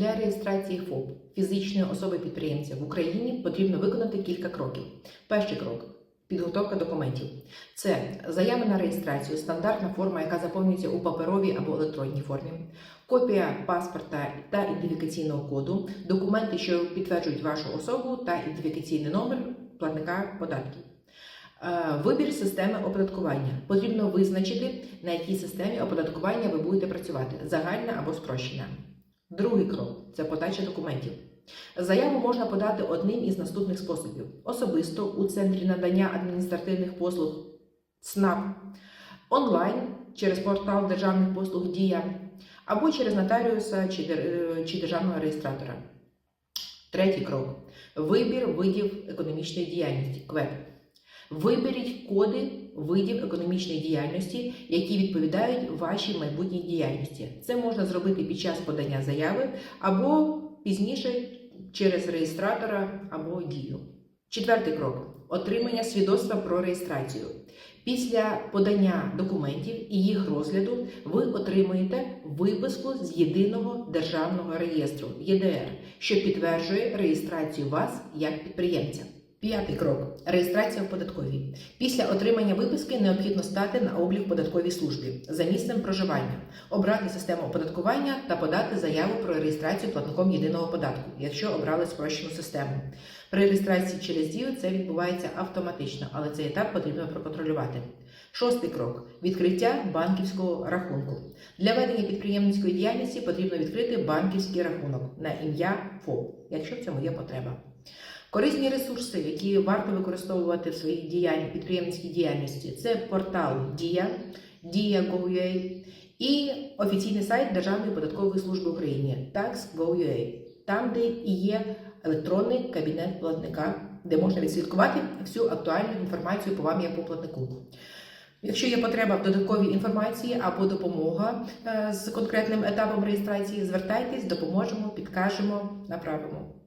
Для реєстрації ФОП фізичної особи-підприємця в Україні потрібно виконати кілька кроків. Перший крок підготовка документів. Це заява на реєстрацію, стандартна форма, яка заповнюється у паперовій або електронній формі, копія паспорта та ідентифікаційного коду, документи, що підтверджують вашу особу та ідентифікаційний номер платника податків. Е, Вибір системи оподаткування. Потрібно визначити, на якій системі оподаткування ви будете працювати загальна або спрощена. Другий крок це подача документів. Заяву можна подати одним із наступних способів: особисто у центрі надання адміністративних послуг ЦНАП, онлайн через портал державних послуг Дія або через нотаріуса чи е, державного реєстратора. Третій крок вибір видів економічної діяльності КВЕД. Виберіть коди видів економічної діяльності, які відповідають вашій майбутній діяльності. Це можна зробити під час подання заяви або пізніше через реєстратора або дію. Четвертий крок отримання свідоцтва про реєстрацію. Після подання документів і їх розгляду ви отримуєте виписку з єдиного державного реєстру ЄДР, що підтверджує реєстрацію вас як підприємця. П'ятий крок реєстрація в податковій. Після отримання виписки необхідно стати на облік податковій службі за місцем проживання, обрати систему оподаткування та подати заяву про реєстрацію платником єдиного податку, якщо обрали спрощену систему. При реєстрації через дію це відбувається автоматично, але цей етап потрібно проконтролювати. Шостий крок відкриття банківського рахунку. Для ведення підприємницької діяльності потрібно відкрити банківський рахунок на ім'я ФОП, якщо в цьому є потреба. Корисні ресурси, які варто використовувати в своїй діяль... підприємницькій діяльності, це портал Дія, Дія.gov.ua і офіційний сайт Державної податкової служби України Tax.gov.ua, там, де і є електронний кабінет платника, де можна відслідкувати всю актуальну інформацію по вам як по платнику. Якщо є потреба в додатковій інформації або допомога е, з конкретним етапом реєстрації, звертайтесь, допоможемо, підкажемо, направимо.